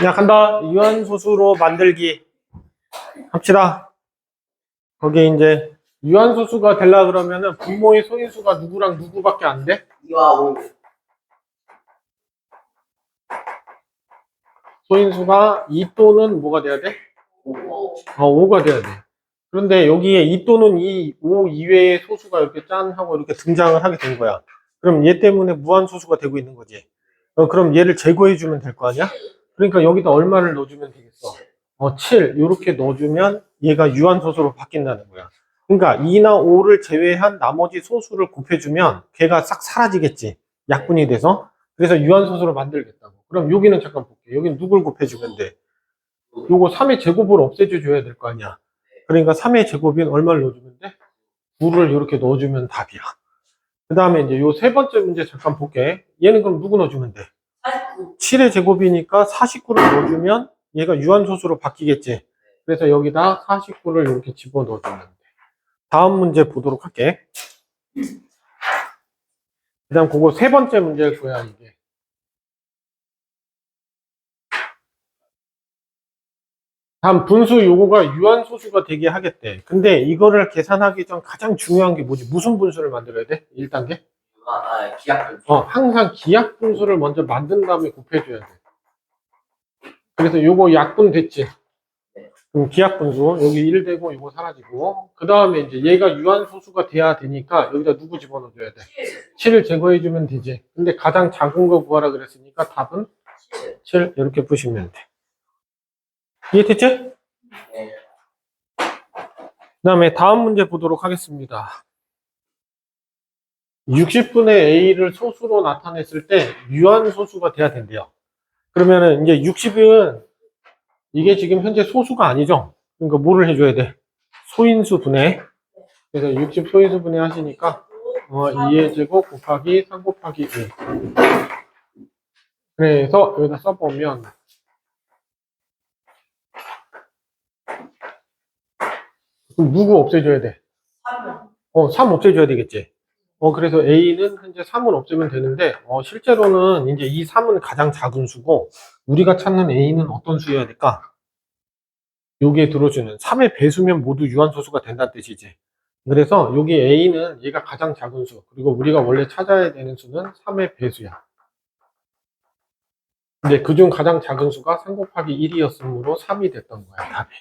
시작한다. 유한소수로 만들기. 합시다. 거기에 이제 유한소수가 되려 그러면은 분모의 소인수가 누구랑 누구밖에 안 돼? 2와 5. 소인수가 2 또는 뭐가 돼야 돼? 5. 어, 5가 돼야 돼. 그런데 여기에 2 또는 2, 5 이외의 소수가 이렇게 짠 하고 이렇게 등장을 하게 된 거야. 그럼 얘 때문에 무한소수가 되고 있는 거지. 어, 그럼 얘를 제거해주면 될 거 아니야? 그러니까 여기다 얼마를 넣어주면 되겠어? 어, 7. 이렇게 넣어주면 얘가 유한소수로 바뀐다는 거야. 그러니까 2나 5를 제외한 나머지 소수를 곱해주면 걔가 싹 사라지겠지. 약분이 돼서. 그래서 유한소수로 만들겠다고. 그럼 여기는 잠깐 볼게. 여기는 누굴 곱해주면 돼? 요거 3의 제곱을 없애줘야 될 거 아니야. 그러니까 3의 제곱인 얼마를 넣어주면 돼? 9를 이렇게 넣어주면 답이야. 그 다음에 이제 요 세 번째 문제 잠깐 볼게. 얘는 그럼 누구 넣어주면 돼? 49. 7의 제곱이니까 49를 넣어주면 얘가 유한소수로 바뀌겠지. 그래서 여기다 49를 이렇게 집어 넣어주면 돼. 다음 문제 보도록 할게. 그 다음 그거 세 번째 문제일 거야, 이게. 다음 분수 요거가 유한소수가 되게 하겠대. 근데 이거를 계산하기 전 가장 중요한 게 뭐지? 무슨 분수를 만들어야 돼? 1단계? 아, 아 기약. 어, 항상 기약 분수를 먼저 만든 다음에 곱해줘야 돼. 그래서 요거 약분 됐지? 그럼 기약 분수, 여기 1 되고 요거 사라지고, 그 다음에 이제 얘가 유한소수가 돼야 되니까 여기다 누구 집어넣어줘야 돼? 7을 제거해주면 되지. 근데 가장 작은 거 구하라 그랬으니까 답은 7 이렇게 푸시면 돼. 이해됐지? 네. 그 다음에 다음 문제 보도록 하겠습니다. 60분의 A를 소수로 나타냈을 때 유한소수가 돼야 된대요. 그러면은 이제 60은 이게 지금 현재 소수가 아니죠? 그러니까 뭐를 해줘야 돼? 소인수 분해. 그래서 60 소인수 분해 하시니까 어, 2의 제곱 곱하기 3 곱하기 1. 그래서 여기다 써보면 그럼 누구 없애줘야 돼? 3. 어, 3 없애줘야 되겠지. 어, 그래서 A는 현재 3은 없애면 되는데, 어, 실제로는 이제 이 3은 가장 작은 수고, 우리가 찾는 A는 어떤 수여야 될까? 여기에 들어주는 3의 배수면 모두 유한소수가 된다는 뜻이지. 그래서 여기 A는 얘가 가장 작은 수, 그리고 우리가 원래 찾아야 되는 수는 3의 배수야. 근데 그중 가장 작은 수가 3 곱하기 1이었으므로 3이 됐던 거야, 답이.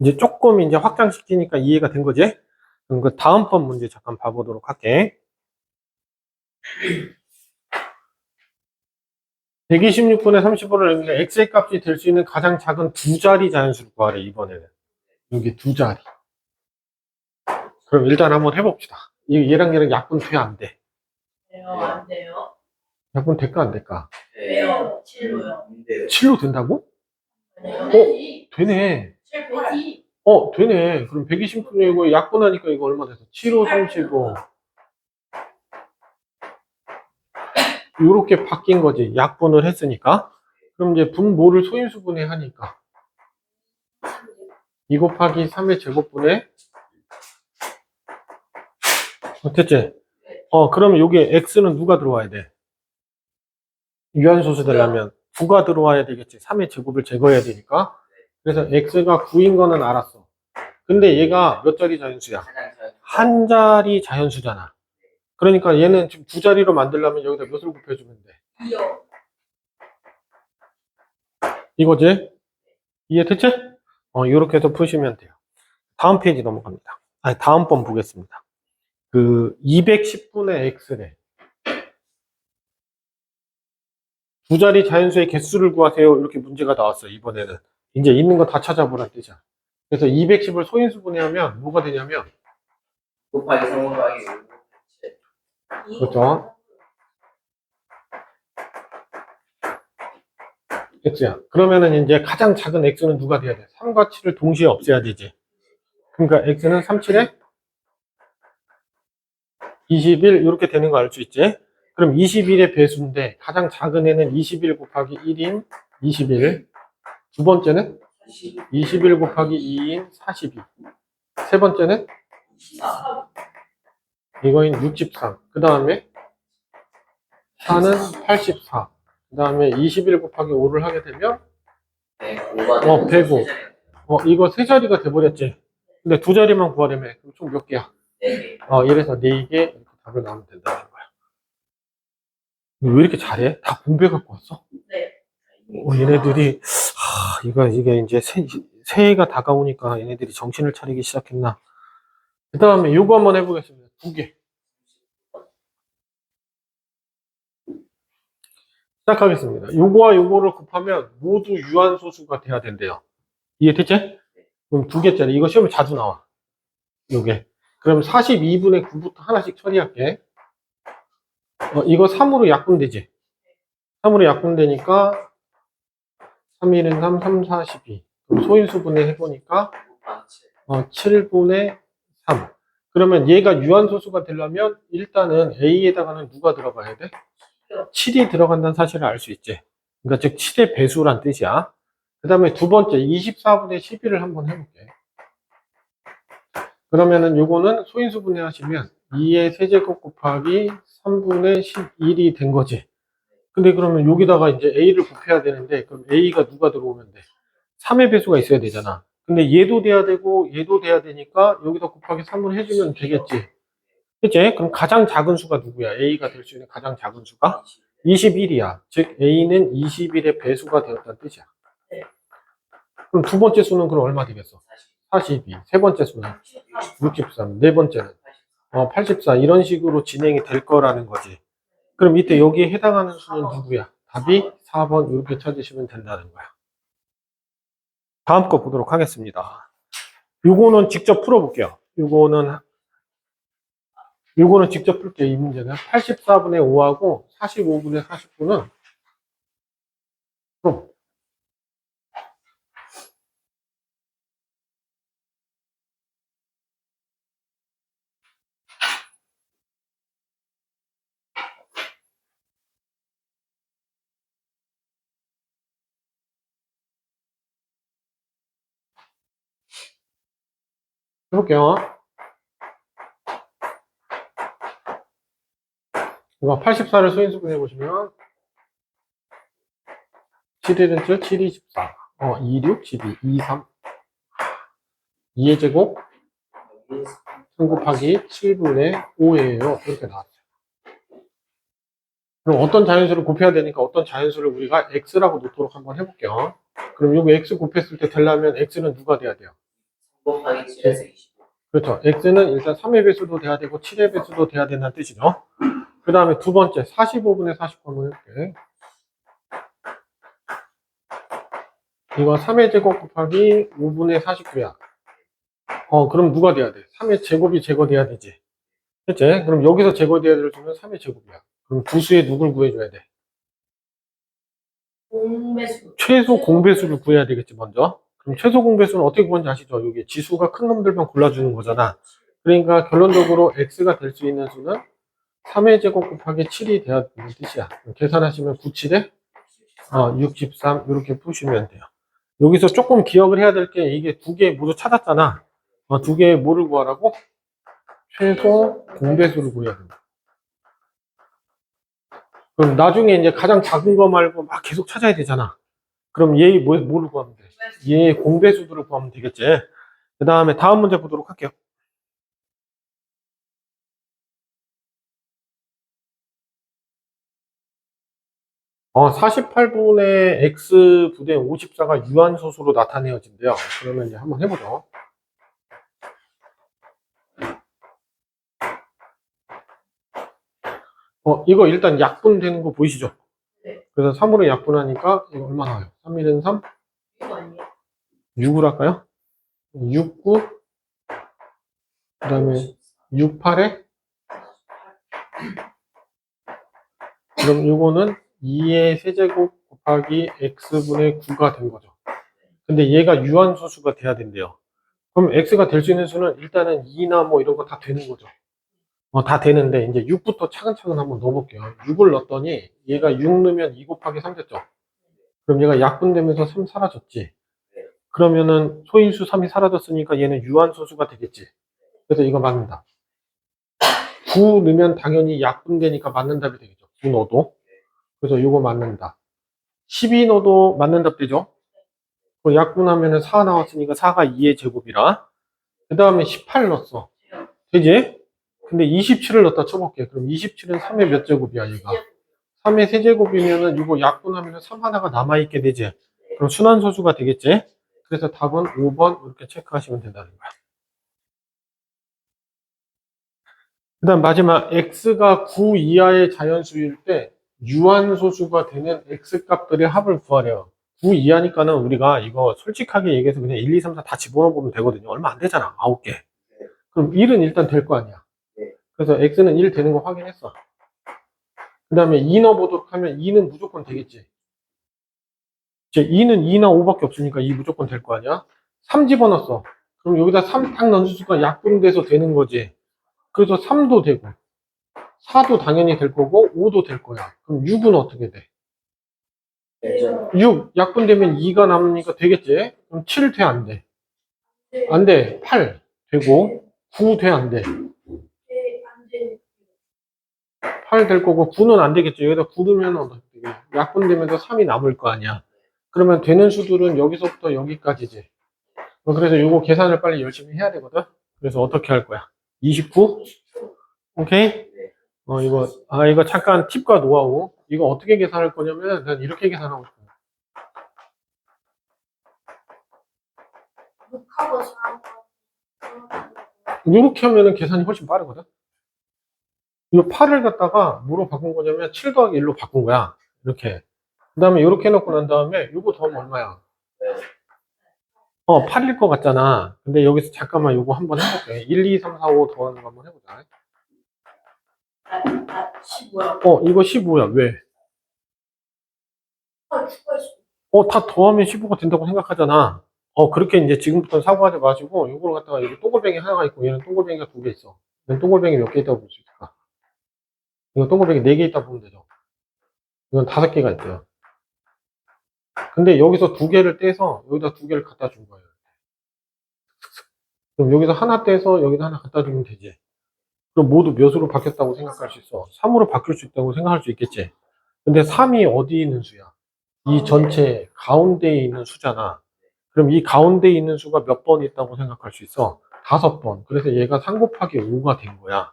이제 조금 이제 확장시키니까 이해가 된 거지? 그럼 그 다음 번 문제 잠깐 봐보도록 할게. 126분의 35를 여기가 x의 값이 될 수 있는 가장 작은 두 자리 자연수를 구하래, 이번에는. 여기 두 자리. 그럼 일단 한번 해봅시다. 이- 얘랑 얘랑 약분 돼, 안 돼? 돼요, 안 돼요? 약분 될까, 안 될까? 왜요? 7로요. 인데요. 7로 된다고? 아니요. 되네. 7 8이 어, 되네. 그럼 120분의 이거 약분하니까 이거 얼마 돼서? 7호 35. 요렇게 바뀐 거지. 약분을 했으니까. 그럼 이제 분모를 소인수분해 하니까. 2 곱하기 3의 제곱분해. 어땠지? 어, 그러면 여기에 x는 누가 들어와야 돼? 유한소수 되려면 9가 들어와야 되겠지. 3의 제곱을 제거해야 되니까. 그래서 x가 9인 거는 알았어. 근데 얘가 몇 자리 자연수야? 한 자리 자연수잖아. 그러니까 얘는 지금 두 자리로 만들려면 여기다 몇을 곱해주면 돼? 2요. 이거지? 이해됐지? 어, 이렇게 해서 푸시면 돼요. 다음 페이지 넘어갑니다. 아니, 다음 번 보겠습니다. 그, 210분의 x래. 두 자리 자연수의 개수를 구하세요. 이렇게 문제가 나왔어요, 이번에는. 이제 있는 거 다 찾아보란 뜻이야. 그래서 210을 소인수 분해하면 뭐가 되냐면, 곱하기 3 곱하기 5. 그렇죠. x야. 그러면은 이제 가장 작은 x는 누가 돼야 돼? 3과 7을 동시에 없애야 되지. 그러니까 x는 3, 7에 21 이렇게 되는 거 알 수 있지? 그럼 21의 배수인데 가장 작은 애는 21 곱하기 1인 21. 두 번째는 21 곱하기 2인 42. 세 번째는 24. 이거인 63. 그 다음에 4는 84. 그 다음에 21 곱하기 5를 하게 되면 105가 어, 105. 어, 이거 세 자리가 돼버렸지. 근데 두 자리만 구하려면 그럼 총 몇 개야? 네. 어, 이래서 네개 이렇게 답을 나오면 된다는 거야. 왜 이렇게 잘해? 다 공부해 갖고 왔어? 네. 어, 얘네들이, 하, 이거, 이게 이제 새, 새해가 다가오니까 얘네들이 정신을 차리기 시작했나. 그 다음에 요거 한번 해보겠습니다. 두 개. 시작하겠습니다. 요거와 요거를 곱하면 모두 유한소수가 돼야 된대요. 이해됐지? 그럼 두 개짜리. 이거 시험에 자주 나와. 요게. 그럼 42분의 9부터 하나씩 처리할게. 어, 이거 3으로 약분되지? 3으로 약분되니까 3, 1은 3, 3, 4, 12. 그럼 소인수분해 해보니까 어, 7분의 3. 그러면 얘가 유한소수가 되려면 일단은 A에다가는 누가 들어가야 돼? 7이 들어간다는 사실을 알 수 있지. 그러니까 즉 7의 배수란 뜻이야. 그 다음에 두 번째 24분의 12를 한번 해볼게. 그러면은 요거는 소인수 분해 하시면 2의 세제곱 곱하기 3분의 11이 된 거지. 근데 그러면 여기다가 이제 A를 곱해야 되는데 그럼 A가 누가 들어오면 돼? 3의 배수가 있어야 되잖아. 근데 얘도 돼야 되고 얘도 돼야 되니까 여기다 곱하기 3을 해주면 되겠지. 그치? 그럼 가장 작은 수가 누구야? A가 될 수 있는 가장 작은 수가 21이야. 즉 A는 21의 배수가 되었다는 뜻이야. 네. 그럼 두 번째 수는 그럼 얼마 되겠어? 42. 세 번째 수는 63. 네 번째는 어, 84. 이런 식으로 진행이 될 거라는 거지. 그럼 이때 여기에 해당하는 수는 누구야? 답이 4번 이렇게 찾으시면 된다는 거야. 다음 거 보도록 하겠습니다. 요거는 직접 풀어볼게요. 요거는 요거는 직접 풀게요. 이 문제는 84분의 5하고 45분의 49는 그럼 해볼게요. 이거 84를 소인수분해 보시면 7일은 7, 7, 2, 14. 어, 2, 6, 12, 2, 3. 2의 제곱 3 곱하기 7분의 5예요. 이렇게 나왔어요. 그럼 어떤 자연수를 곱해야 되니까 어떤 자연수를 우리가 x라고 놓도록 한번 해볼게요. 그럼 여기 x 곱했을 때 되려면 x는 누가 돼야 돼요? 곱하기 7에서 25. 그렇죠. x는 일단 3의 배수도 돼야 되고 7의 배수도 돼야 된다는 뜻이죠. 그 다음에 두 번째 45분의 49 한번 해볼게. 이거 3의 제곱 곱하기 5분의 49야. 어, 그럼 누가 돼야 돼? 3의 제곱이 제거돼야 되지. 그치? 그럼 여기서 제거돼야 될 수는 3의 제곱이야. 그럼 부수에 누굴 구해줘야 돼? 공배수. 최소 공배수를 구해야 되겠지, 먼저. 그럼 최소 공배수는 어떻게 구하는지 아시죠? 여기 지수가 큰 놈들만 골라주는 거잖아. 그러니까 결론적으로 x가 될 수 있는 수는 3의 제곱 곱하기 7이 돼야 되는 뜻이야. 계산하시면 9, 7에 어, 63 이렇게 푸시면 돼요. 여기서 조금 기억을 해야 될 게 이게 두 개 모두 찾았잖아. 어, 두개 뭐를 구하라고? 최소 공배수를 구해야 된다. 그럼 나중에 이제 가장 작은 거 말고 막 계속 찾아야 되잖아. 그럼 얘 뭐, 뭐를 구하면 돼? 얘 공배수들을 구하면 되겠지. 그 다음에 다음 문제 보도록 할게요. 어, 48분의 x 부대 54가 유한소수로 나타내어진대요. 그러면 이제 한번 해보죠. 어, 이거 일단 약분 되는 거 보이시죠? 네. 그래서 3으로 약분하니까 이거 얼마 나와요? 3, 1은 3, 이거 아니에요? 6을 할까요? 6, 9, 그 다음에 6, 8에 그럼 이거는 2의 세제곱 곱하기 x분의 9가 된 거죠. 근데 얘가 유한소수가 돼야 된대요. 그럼 x가 될 수 있는 수는 일단은 2나 뭐 이런 거 다 되는 거죠. 어, 다 되는데 이제 6부터 차근차근 한번 넣어볼게요. 6을 넣었더니 얘가 6 넣으면 2 곱하기 3 됐죠. 그럼 얘가 약분되면서 3 사라졌지. 그러면은 소인수 3이 사라졌으니까 얘는 유한소수가 되겠지. 그래서 이거 맞는다. 9 넣으면 당연히 약분되니까 맞는 답이 되겠죠. 9 넣어도. 그래서 이거 맞는다. 12 넣어도 맞는 답 되죠. 그 약분하면 은 4 나왔으니까 4가 2의 제곱이라. 그 다음에 18 넣었어. 되지? 근데 27을 넣었다 쳐볼게. 그럼 27은 3의 몇 제곱이야, 얘가? 3의 세제곱이면은 이거 약분하면 3 하나가 남아있게 되지. 그럼 순환소수가 되겠지? 그래서 답은 5번 이렇게 체크하시면 된다는 거야. 그 다음 마지막 x가 9 이하의 자연수일 때 유한소수가 되는 x 값들의 합을 구하래요. 9 이하니까는 우리가 이거 솔직하게 얘기해서 그냥 1, 2, 3, 4 다 집어넣어 보면 되거든요. 얼마 안 되잖아. 9개. 그럼 1은 일단 될 거 아니야. 그래서 x는 1 되는 거 확인했어. 그 다음에 2 넣어보도록 하면 2는 무조건 되겠지. 이제 2는 2나 5밖에 없으니까 2 무조건 될 거 아니야? 3 집어넣었어. 그럼 여기다 3 딱 넣는 수가 약분돼서 되는 거지. 그래서 3도 되고, 4도 당연히 될 거고, 5도 될 거야. 그럼 6은 어떻게 돼? 6, 약분되면 2가 남으니까 되겠지? 그럼 7 돼, 안 돼? 안 돼. 8 되고, 9 돼, 안 돼? 8 될 거고 9는 안 되겠죠. 여기다 9 넣으면 어떻게 돼? 약분되면서 3이 남을 거 아니야. 그러면 되는 수들은 여기서부터 여기까지지. 어, 그래서 이거 계산을 빨리 열심히 해야 되거든. 그래서 어떻게 할 거야? 29? 오케이? 어, 이거, 아, 이거 잠깐 팁과 노하우. 이거 어떻게 계산할 거냐면, 난 이렇게 계산하고 싶어. 이렇게 하면은 계산이 훨씬 빠르거든. 이 8을 갖다가 뭐로 바꾼 거냐면 7 더하기 1로 바꾼 거야. 이렇게. 그 다음에 이렇게 해놓고 난 다음에 이거 더하면 얼마야? 어, 8일 것 같잖아. 근데 여기서 잠깐만 이거 한번 해볼게. 1, 2, 3, 4, 5 더하는 거 한번 해보자. 15요. 어, 이거 15야. 왜? 어, 다 더하면 15가 된다고 생각하잖아. 어, 그렇게 이제 지금부터 사고하지 마시고, 이걸 갖다가 여기 동글뱅이 하나가 있고, 얘는 동글뱅이가 두 개 있어. 얘는 동글뱅이 몇 개 있다고 볼 수 있을까? 이거 동글뱅이 네개 있다고 보면 되죠. 이건 다섯 개가 있대요. 근데 여기서 두 개를 떼서 여기다 두 개를 갖다 준 거예요. 그럼 여기서 하나 떼서 여기다 하나 갖다 주면 되지. 그럼 모두 몇으로 바뀌었다고 생각할 수 있어? 3으로 바뀔 수 있다고 생각할 수 있겠지. 근데 3이 어디 있는 수야? 이 전체 가운데에 있는 수잖아. 그럼 이 가운데에 있는 수가 몇 번 있다고 생각할 수 있어? 다섯 번. 그래서 얘가 3 곱하기 5가 된 거야.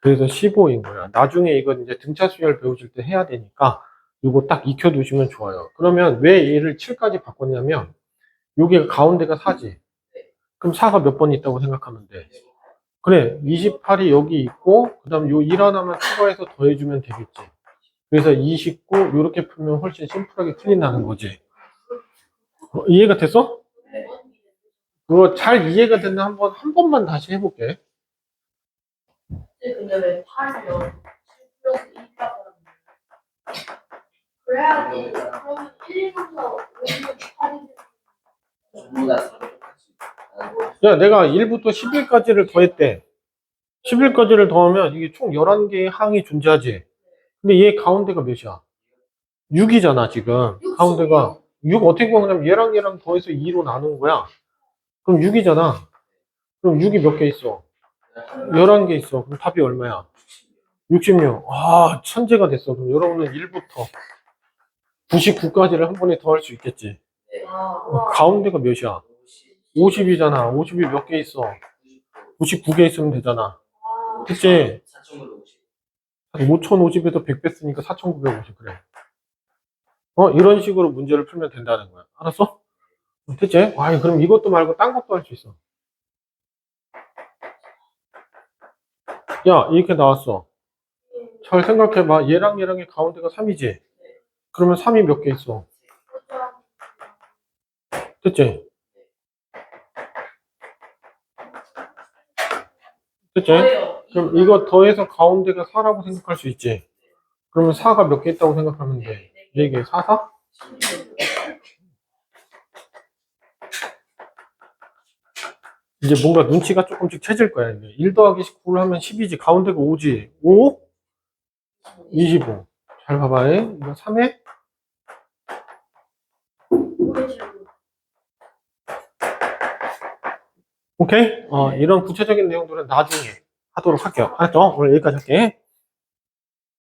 그래서 15인 거야. 나중에 이건 이제 등차 수열 배우실 때 해야 되니까 이거 딱 익혀 두시면 좋아요. 그러면 왜 얘를 7까지 바꿨냐면 여기가 가운데가 4지. 그럼 4가 몇 번 있다고 생각하면 돼. 그래, 28이 여기 있고 그다음 요 1 하나만 추가해서 더해 주면 되겠지. 그래서 29 이렇게 풀면 훨씬 심플하게 풀린다는 거지. 어, 이해가 됐어? 그거 잘 이해가 됐나 한번 한 번만 다시 해볼게. 근데 왜 8이요? 7 플러스 1가 그래야지. 그러면 1, 2, 3, 4, 5, 6, 8이 전부 다 똑같이. 야, 내가 1부터 11까지를 더했대. 11까지를 더하면 이게 총 11개의 항이 존재하지. 근데 얘 가운데가 몇이야? 6이잖아, 지금. 가운데가. 6 어떻게 보면 얘랑 얘랑 더해서 2로 나눈 거야. 그럼 6이잖아. 그럼 6이 몇 개 있어? 11개 있어. 그럼 답이 얼마야? 66. 아, 천재가 됐어. 그럼 여러분은 1부터 99까지를 한 번에 더 할 수 있겠지. 어, 가운데가 몇이야? 50이잖아. 50이 몇 개 있어? 99개 있으면 되잖아. 그치? 4,950. 5050에서 100 뺐으니까 4950 그래. 어, 이런 식으로 문제를 풀면 된다는 거야. 알았어? 됐지? 아, 그럼 이것도 말고 딴 것도 할 수 있어. 야, 이렇게 나왔어. 잘 생각해봐. 얘랑 얘랑의 가운데가 3이지? 그러면 3이 몇 개 있어? 됐지? 됐지? 그럼 이거 더해서 가운데가 4라고 생각할 수 있지? 그러면 4가 몇 개 있다고 생각하면 돼? 4개, 4, 4? 이제 뭔가 눈치가 조금씩 채질 거야. 이게. 1 더하기 19를 하면 10이지. 가운데가 5지. 5? 25. 잘 봐봐. 예. 이거 3에? 오케이? 어, 이런 구체적인 내용들은 나중에 하도록 할게요. 알았죠? 오늘 여기까지 할게.